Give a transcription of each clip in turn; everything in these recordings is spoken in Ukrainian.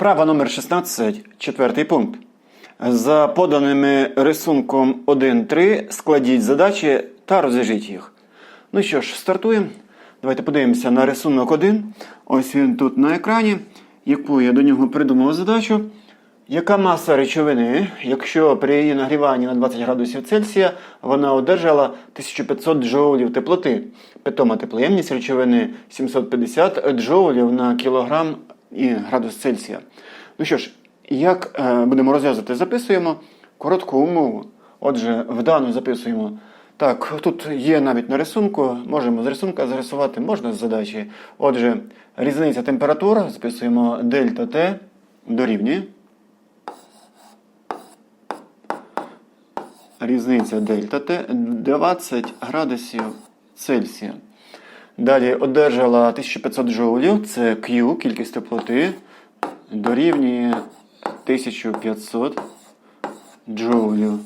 Вправа номер 16, четвертий пункт. За поданими рисунком 1.3 складіть задачі та розв'яжіть їх. Ну що ж, стартуємо. Давайте подивимося на рисунок 1. Ось він тут на екрані, яку я до нього придумав задачу. Яка маса речовини, якщо при її нагріванні на 20 градусів Цельсія вона одержала 1500 джоулів теплоти? Питома теплоємність речовини 750 джоулів на кілограм і градус Цельсія. Ну що ж, як е, будемо розв'язувати, записуємо коротку умову. Отже, в дану записуємо. Так, тут є навіть на рисунку, можемо з рисунка зарисувати, можна з задачі. Отже, різниця температур, записуємо дельта Т дорівнює. Різниця дельта Т 20 градусів Цельсія. Далі одержала 1500 джоулів, це Q, кількість теплоти, дорівнює 1500 джоулів.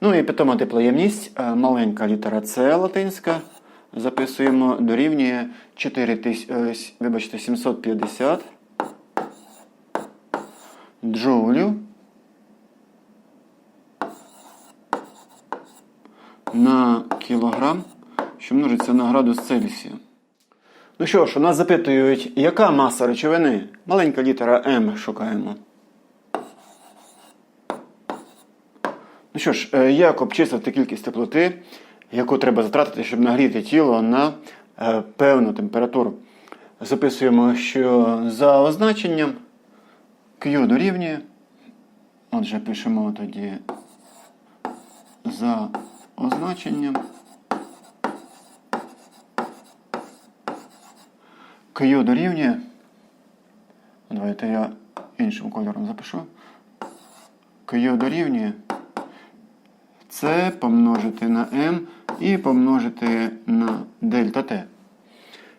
Ну і питома теплоємність, е, маленька літера С латинська. Записуємо дорівнює 4 тис... е, с- вибачте, 750 джоулів на кілограм, що множиться на градус Цельсія. Ну що ж, у нас запитують, яка маса речовини? Маленька літера М шукаємо. Ну що ж, е, як обчислити кількість теплоти, яку треба затратити, щоб нагріти тіло на е, певну температуру? Записуємо, що за означенням Q дорівнює. Отже, пишемо тоді за означенням Q дорівнює. Давайте я іншим кольором запишу. Q дорівнює С помножити на m і помножити на дельта Т.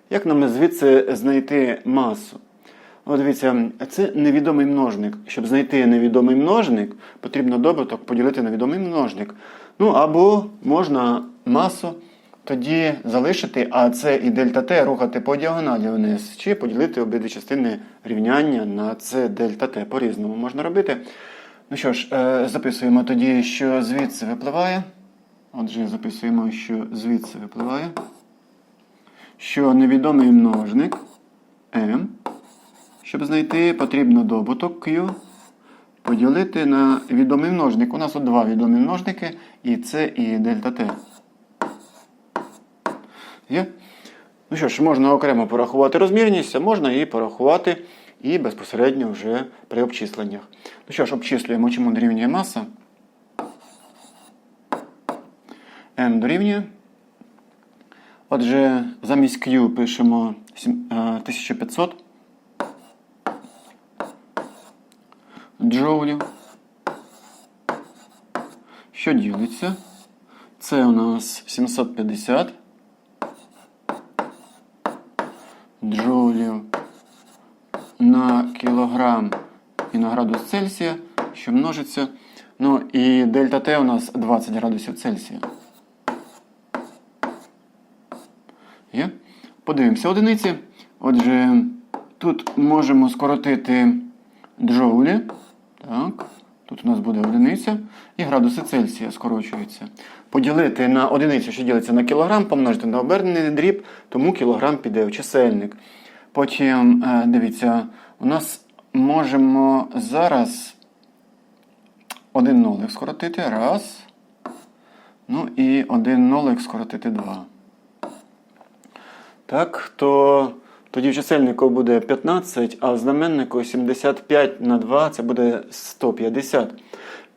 Як нам звідси знайти масу? От дивіться, це невідомий множник. Щоб знайти невідомий множник, потрібно добуток поділити на відомий множник. Ну або можна масу тоді залишити, а це і дельта Т рухати по діагоналі вниз, чи поділити обидві частини рівняння на це дельта Т. По-різному можна робити. Ну що ж, е, записуємо тоді, що звідси випливає. Отже, записуємо, що звідси випливає. Що невідомий множник m, щоб знайти, потрібно добуток Q поділити на відомий множник. У нас тут два відомі множники, і це і дельта Т. Є? Ну що ж, можна окремо порахувати розмірність, а можна і порахувати і безпосередньо вже при обчисленнях. Ну що ж, обчислюємо, чому дорівнює маса. m дорівнює. Отже, замість Q пишемо е, 1500 джоулів. Що ділиться? Це у нас 750 джоулів на кілограм і на градус Цельсія, що множиться. Ну і дельта Т у нас 20 градусів Цельсія. Є? Подивимося одиниці. Отже, тут можемо скоротити джоулі. Так. Тут у нас буде одиниця. І градуси Цельсія скорочуються. Поділити на одиницю, що ділиться на кілограм, помножити на обернений дріб, тому кілограм піде в чисельник. Потім, е, дивіться, у нас можемо зараз один нолик скоротити. Раз. Ну і один нолик скоротити два. Так, то тоді в чисельнику буде 15, а в знаменнику 75 на 2 це буде 150.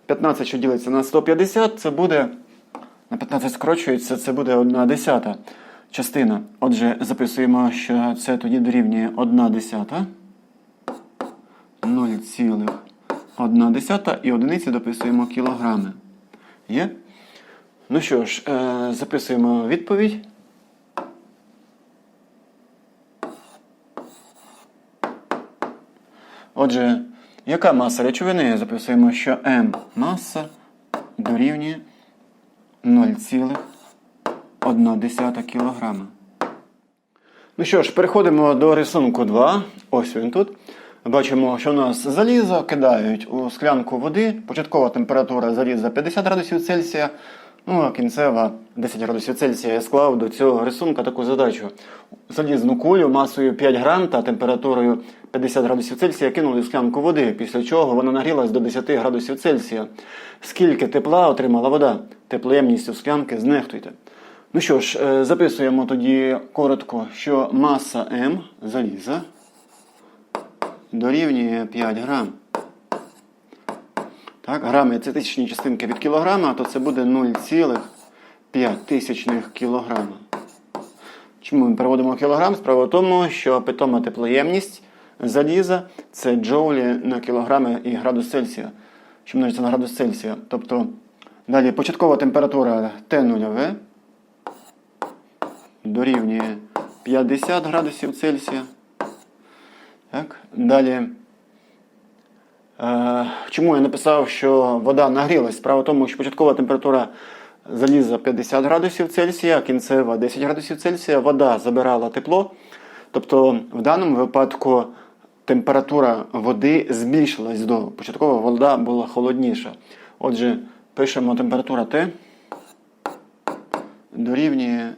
15, що ділиться на 150, це буде. На 15 скорочується, це буде 1 десята частина. Отже, записуємо, що це тоді дорівнює 1 десята. 0,1 десята і одиниці дописуємо кілограми. Є? Ну що ж, е, записуємо відповідь. Отже, яка маса речовини? Записуємо, що М маса дорівнює 0,1 кг. Ну що ж, переходимо до рисунку 2. Ось він тут. Бачимо, що у нас залізо кидають у склянку води. Початкова температура заліза 50 градусів Цельсія. Ну, а кінцева 10 градусів Цельсія. Я склав до цього рисунка таку задачу. Залізну кулю масою 5 грам та температурою 50 градусів Цельсія кинули в склянку води, після чого вона нагрілась до 10 градусів Цельсія. Скільки тепла отримала вода? Теплоємністю склянки знехтуйте. Ну що ж, е, записуємо тоді коротко, що маса М заліза дорівнює 5 грам. Так, грами це тисячні частинки від кілограма, то це буде 0,5 тисячних кілограма. Чому ми переводимо кілограм? Справа в тому, що питома теплоємність заліза це джоулі на кілограми і градус Цельсія, що множиться на градус Цельсія. Тобто, далі початкова температура Т0В дорівнює 50 градусів Цельсія. Так, далі. Е, чому я написав, що вода нагрілась? Справа в тому, що початкова температура заліза 50 градусів Цельсія, кінцева 10 градусів Цельсія. Вода забирала тепло. Тобто, в даному випадку температура води збільшилась до початкова вода була холодніша. Отже, пишемо температура Т дорівнює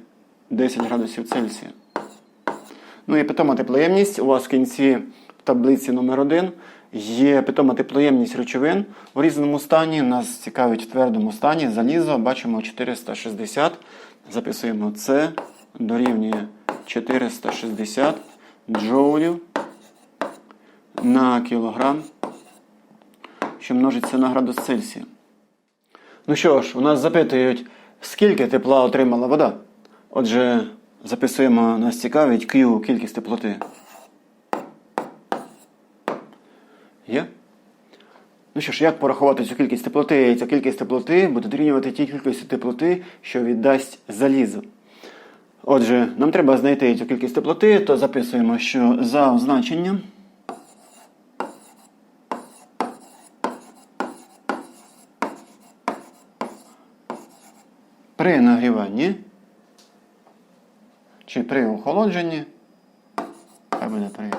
10 градусів Цельсія. Ну і питома теплоємність. У вас в кінці таблиці номер 1 є питома теплоємність речовин у різному стані. Нас цікавить в твердому стані. Залізо бачимо 460. Записуємо це дорівнює 460 джоулів на кілограм, що множиться на градус Цельсія. Ну що ж, у нас запитують, скільки тепла отримала вода. Отже, записуємо, нас цікавить Q, кількість теплоти. Є? Ну що ж, як порахувати цю кількість теплоти? Ця кількість теплоти буде дорівнювати тій кількості теплоти, що віддасть залізо. Отже, нам треба знайти цю кількість теплоти, то записуємо, що за означенням при нагріванні чи при охолодженні, хай буде при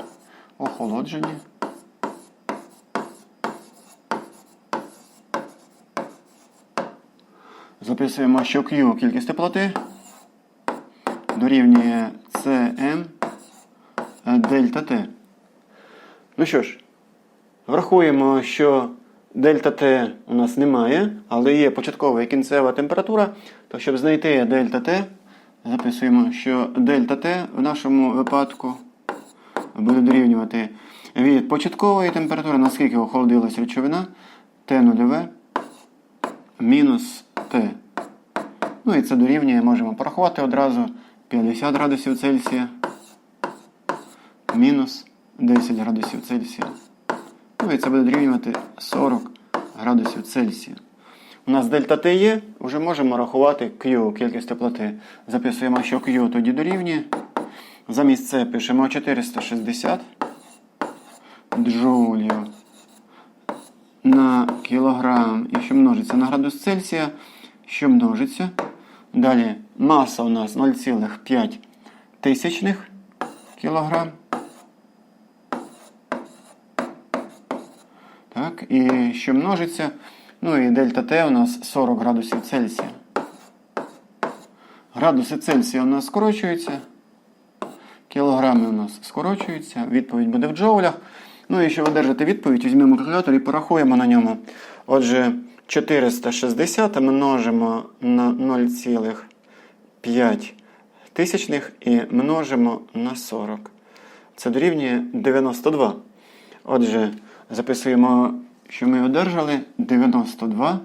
охолодженні, записуємо, що Q кількість теплоти дорівнює Cm дельта T. Ну що ж, врахуємо, що дельта T у нас немає, але є початкова і кінцева температура. То щоб знайти дельта T, записуємо, що дельта T в нашому випадку буде дорівнювати від початкової температури, наскільки охолодилась речовина, Т0В мінус Т. Ну і це дорівнює, можемо порахувати одразу 50 градусів Цельсія мінус 10 градусів Цельсія. Ну і це буде дорівнювати 40 градусів Цельсія. У нас дельта Т є, вже можемо рахувати Q, кількість теплоти. Записуємо, що Q тоді дорівнює. Замість це пишемо 460 джоулів на кілограм, і що множиться на градус Цельсія, що множиться. Далі маса у нас 0,5 тисячних кілограм. Так, і що множиться. Ну і дельта Т у нас 40 градусів Цельсія. Градуси Цельсія у нас скорочуються. Кілограми у нас скорочуються. Відповідь буде в джоулях. Ну і щоб одержати відповідь, візьмемо калькулятор і порахуємо на ньому. Отже, 460 множимо на 0,5 тисячних і множимо на 40. Це дорівнює 92. Отже, записуємо, що ми одержали 92.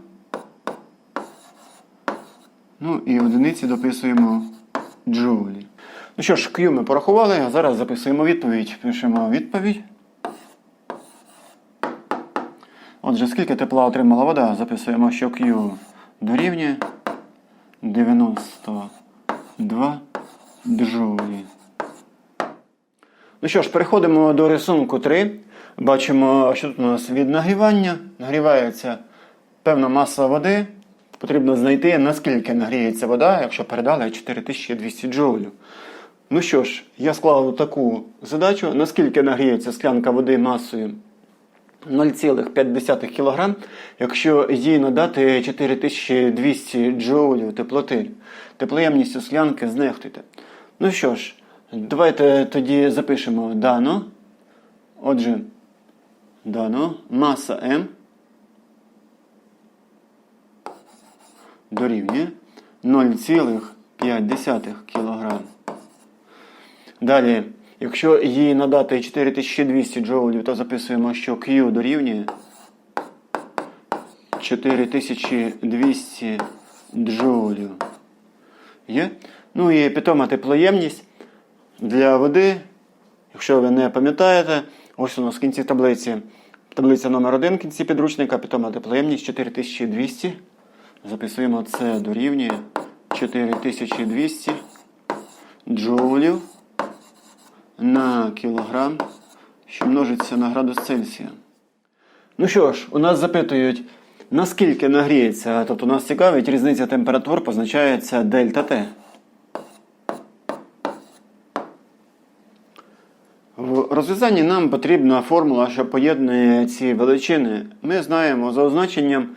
Ну і одиниці дописуємо джоулі. Ну що ж, Q ми порахували, а зараз записуємо відповідь. Пишемо відповідь. Отже, скільки тепла отримала вода, записуємо, що Q дорівнює 92 джоулі. Ну що ж, переходимо до рисунку 3. Бачимо, що тут у нас від нагрівання. Нагрівається певна маса води. Потрібно знайти, наскільки нагріється вода, якщо передали 4200 джоулів. Ну що ж, я склав таку задачу, наскільки нагріється склянка води масою 0,5 кг, якщо їй надати 4200 джоулів теплоти. Теплоємністю склянки знехтуйте. Ну що ж, давайте тоді запишемо дано. Отже, дано маса М дорівнює 0,5 кг. Далі, якщо їй надати 4200 джоулів, то записуємо, що Q дорівнює 4200 джоулів. Є? Ну і питома теплоємність для води, якщо ви не пам'ятаєте, ось у нас в кінці таблиці. Таблиця номер 1 в кінці підручника, питома теплоємність 4200. Записуємо це дорівнює 4200 джоулів на кілограм, що множиться на градус Цельсія. Ну що ж, у нас запитують, наскільки нагріється, тобто нас цікавить різниця температур, позначається дельта Т. Розв'язанні нам потрібна формула, що поєднує ці величини. Ми знаємо за означенням,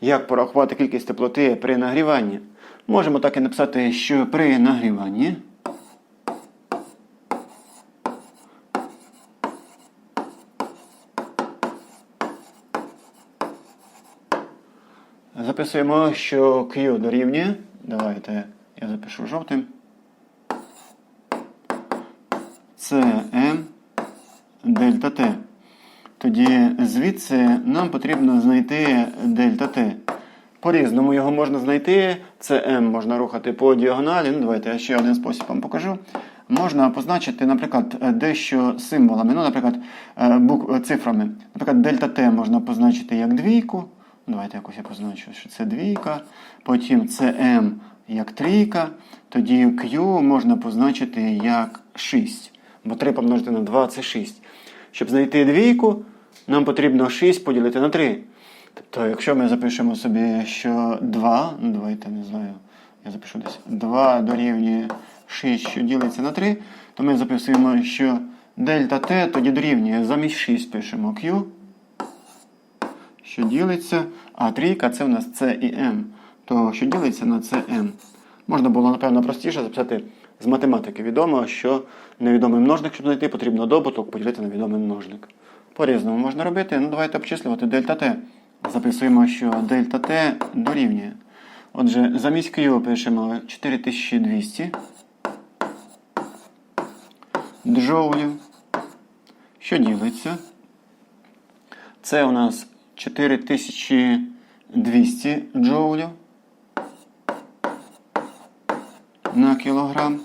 як порахувати кількість теплоти при нагріванні. Можемо так і написати, що при нагріванні записуємо, що Q дорівнює. Давайте я запишу жовтим. М дельта Т. Тоді звідси нам потрібно знайти дельта Т. По-різному його можна знайти. Це М можна рухати по діагоналі. Ну, давайте я ще один спосіб вам покажу. Можна позначити, наприклад, дещо символами, ну, наприклад, е, бук... цифрами. Наприклад, дельта Т можна позначити як двійку. Давайте якось я позначу, що це двійка. Потім це М як трійка. Тоді Q можна позначити як 6. Бо 3 помножити на 2 це 6. Щоб знайти двійку, нам потрібно 6 поділити на 3. Тобто, якщо ми запишемо собі, що 2, ну давайте не знаю, я запишу десь 2 дорівнює 6, що ділиться на 3, то ми записуємо, що дельта Т тоді дорівнює замість 6 пишемо Q, що ділиться, а трійка це у нас С і М. То що ділиться на СМ. Можна було, напевно, простіше записати з математики. Відомо, що невідомий множник, щоб знайти, потрібно добуток поділити на відомий множник. По-різному можна робити. Ну, давайте обчислювати дельта Т. Записуємо, що дельта Т дорівнює. Отже, замість Q пишемо 4200 джоулів. Що ділиться? Це у нас 4200 джоулів на кілограм.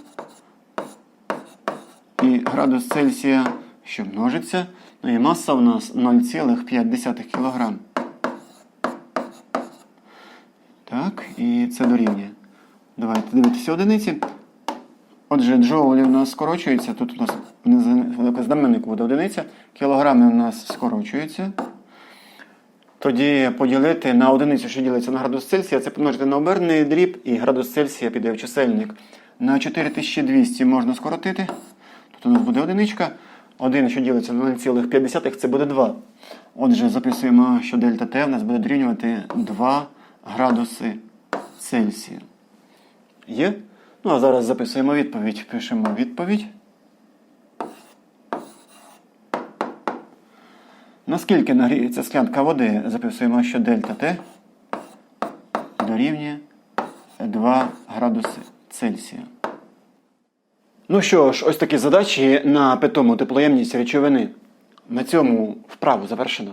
Градус Цельсія, що множиться. Ну і маса у нас 0,5 кг. Так, і це дорівнює. Давайте дивитися одиниці. Отже, джоулі у нас скорочуються. Тут у нас в знаменнику буде одиниця. Кілограми у нас скорочуються. Тоді поділити на одиницю, що ділиться на градус Цельсія, це помножити на оберний дріб, і градус Цельсія піде в чисельник. На 4200 можна скоротити. Тут у нас буде одиничка. 1, що ділиться на 0,5, це буде 2. Отже, записуємо, що дельта Т у нас буде дорівнювати 2 градуси Цельсія. Є? Ну, а зараз записуємо відповідь. Пишемо відповідь. Наскільки нагріється склянка води, записуємо, що дельта Т дорівнює 2 градуси Цельсія. Ну що ж, ось такі задачі на питому теплоємність речовини. На цьому вправу завершено.